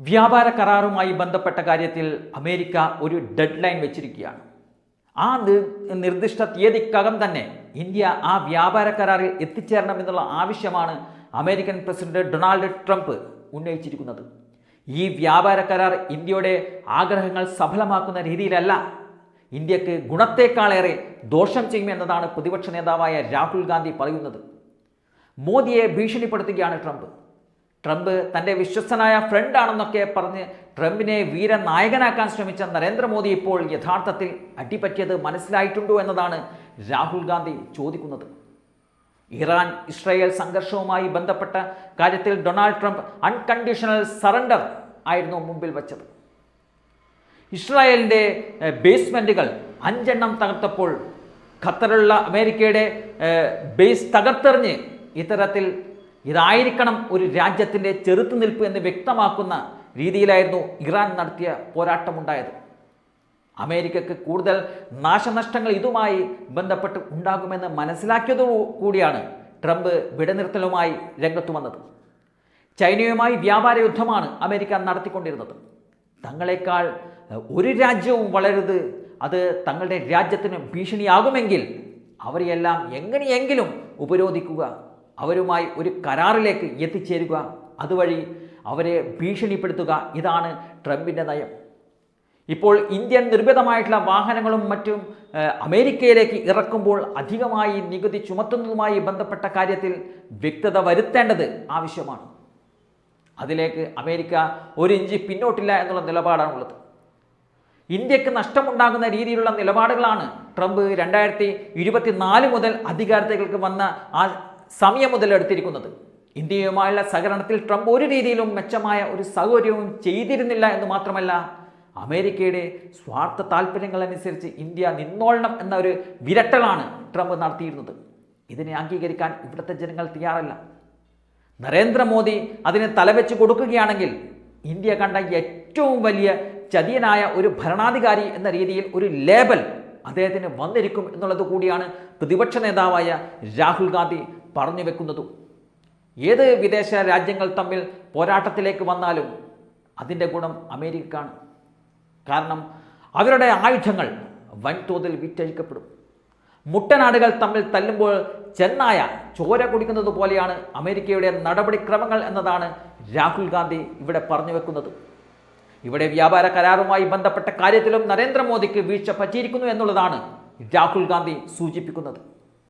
വ്യാപാര കരാറുമായി ബന്ധപ്പെട്ട കാര്യത്തിൽ അമേരിക്ക ഒരു ഡെഡ് ലൈൻ വെച്ചിരിക്കുകയാണ്. ആ നിർദ്ദിഷ്ട തീയതിക്കകം തന്നെ ഇന്ത്യ ആ വ്യാപാര കരാറിൽ എത്തിച്ചേരണമെന്നുള്ള ആവശ്യമാണ് അമേരിക്കൻ പ്രസിഡന്റ് ഡൊണാൾഡ് ട്രംപ് ഉന്നയിച്ചിരിക്കുന്നത്. ഈ വ്യാപാര കരാർ ഇന്ത്യയുടെ ആഗ്രഹങ്ങൾ സഫലമാക്കുന്ന രീതിയിലല്ല. ഇന്ത്യയ്ക്ക് ഗുണത്തേക്കാളേറെ ദോഷം ചെയ്യുമെന്നതാണ് പ്രതിപക്ഷ നേതാവായ രാഹുൽ ഗാന്ധി പറയുന്നത്. മോദിയെ ഭീഷണിപ്പെടുത്തുകയാണ് ട്രംപ്. ട്രംപ് തന്റെ വിശ്വസ്തനായ ഫ്രണ്ട് ആണെന്നൊക്കെ പറഞ്ഞ് ട്രംപിനെ വീരനായകനാക്കാൻ ശ്രമിച്ച നരേന്ദ്രമോദി ഇപ്പോൾ യഥാർത്ഥത്തിൽ അടിപറ്റിയത് മനസ്സിലായിട്ടുണ്ടോ എന്നതാണ് രാഹുൽ ഗാന്ധി ചോദിക്കുന്നത്. ഇറാൻ ഇസ്രായേൽ സംഘർഷവുമായി ബന്ധപ്പെട്ട കാര്യത്തിൽ ഡൊണാൾഡ് ട്രംപ് അൺകണ്ടീഷണൽ സറണ്ടർ ആയിരുന്നു മുമ്പിൽ വച്ചത്. ഇസ്രായേലിന്റെ ബേസ്മെന്റുകൾ അഞ്ചെണ്ണം തകർത്തപ്പോൾ ഖത്തറിലുള്ള അമേരിക്കയുടെ ബേസ് തകർത്തെറിഞ്ഞ് ഇത്തരത്തിൽ ഇതായിരിക്കണം ഒരു രാജ്യത്തിന്റെ ചെറുത്തുനിൽപ്പ് എന്ന് വ്യക്തമാക്കുന്ന രീതിയിലായിരുന്നു ഇറാൻ നടത്തിയ പോരാട്ടമുണ്ടായത്. അമേരിക്കക്ക് കൂടുതൽ നാശനഷ്ടങ്ങൾ ഇതുമായി ബന്ധപ്പെട്ട് ഉണ്ടാകുമെന്ന് മനസ്സിലാക്കിയതോ കൂടിയാണ് ട്രംപ് വിടനിർത്തലുമായി രംഗത്തു വന്നത്. ചൈനയുമായി വ്യാപാര യുദ്ധമാണ് അമേരിക്ക നടത്തിക്കൊണ്ടിരുന്നത്. തങ്ങളെക്കാൾ ഒരു രാജ്യവും വളരുത് അത് തങ്ങളുടെ രാജ്യത്തിന് ഭീഷണിയാകുമെങ്കിൽ അവരെയെല്ലാം എങ്ങനെയെങ്കിലും ഉപരോധിക്കുക. അവരുമായി ഒരു കരാറിലേക്ക് എത്തിച്ചേരുക. അതുവഴി അവരെ ഭീഷണിപ്പെടുത്തുക. ഇതാണ് ട്രംപിന്റെ നയം. ഇപ്പോൾ ഇന്ത്യൻ നിർമ്മിതമായിട്ടുള്ള വാഹനങ്ങളും മറ്റും അമേരിക്കയിലേക്ക് ഇറക്കുമ്പോൾ അധികമായി നികുതി ചുമത്തുന്നതുമായി ബന്ധപ്പെട്ട കാര്യത്തിൽ വ്യക്തത വരുത്തേണ്ടത് ആവശ്യമാണ്. അതിലേക്ക് അമേരിക്ക ഒരു ഇഞ്ച് പിന്നോട്ടില്ല എന്നുള്ള നിലപാടാണുള്ളത്. ഇന്ത്യയ്ക്ക് നഷ്ടമുണ്ടാകുന്ന രീതിയിലുള്ള നിലപാടുകളാണ് ട്രംപ് രണ്ടായിരത്തി മുതൽ അധികാരത്തിലേക്ക് വന്ന ആ സമയം മുതലെടുത്തിരിക്കുന്നത് ഇന്ത്യയുമായുള്ള സഹകരണത്തിൽ ട്രംപ് ഒരു രീതിയിലും മെച്ചമായ ഒരു സൗകര്യവും ചെയ്തിരുന്നില്ല എന്ന് മാത്രമല്ല അമേരിക്കയുടെ സ്വാർത്ഥ താല്പര്യങ്ങളനുസരിച്ച് ഇന്ത്യ നിന്നോളണം എന്ന ഒരു വിരട്ടലാണ് ട്രംപ് നടത്തിയിരുന്നത്. ഇതിനെ അംഗീകരിക്കാൻ ഇവിടുത്തെ ജനങ്ങൾ തയ്യാറല്ല. നരേന്ദ്രമോദി അതിന് തലവെച്ച് കൊടുക്കുകയാണെങ്കിൽ ഇന്ത്യ കണ്ട ഏറ്റവും വലിയ ചതിയനായ ഒരു ഭരണാധികാരി എന്ന രീതിയിൽ ഒരു ലേബൽ അദ്ദേഹത്തിന് വന്നിരിക്കും എന്നുള്ളത് കൂടിയാണ് പ്രതിപക്ഷ നേതാവായ രാഹുൽ ഗാന്ധി പറഞ്ഞു വെക്കുന്നതും. ഏത് വിദേശ രാജ്യങ്ങൾ തമ്മിൽ പോരാട്ടത്തിലേക്ക് വന്നാലും അതിന്റെ ഗുണം അമേരിക്കക്കാണ്. കാരണം അവരുടെ ആയുധങ്ങൾ വൻതോതിൽ വിറ്റഴിക്കപ്പെടും. മുട്ടനാടുകൾ തമ്മിൽ തല്ലുമ്പോൾ ചെന്നായ ചോര കുടിക്കുന്നത് പോലെയാണ് അമേരിക്കയുടെ നടപടിക്രമങ്ങൾ എന്നതാണ് രാഹുൽ ഗാന്ധി ഇവിടെ പറഞ്ഞു വെക്കുന്നത്. ഇവിടെ വ്യാപാര കരാറുമായി ബന്ധപ്പെട്ട കാര്യത്തിലും നരേന്ദ്രമോദിക്ക് വീഴ്ച പറ്റിയിരിക്കുന്നു എന്നുള്ളതാണ് രാഹുൽ ഗാന്ധി സൂചിപ്പിക്കുന്നത്.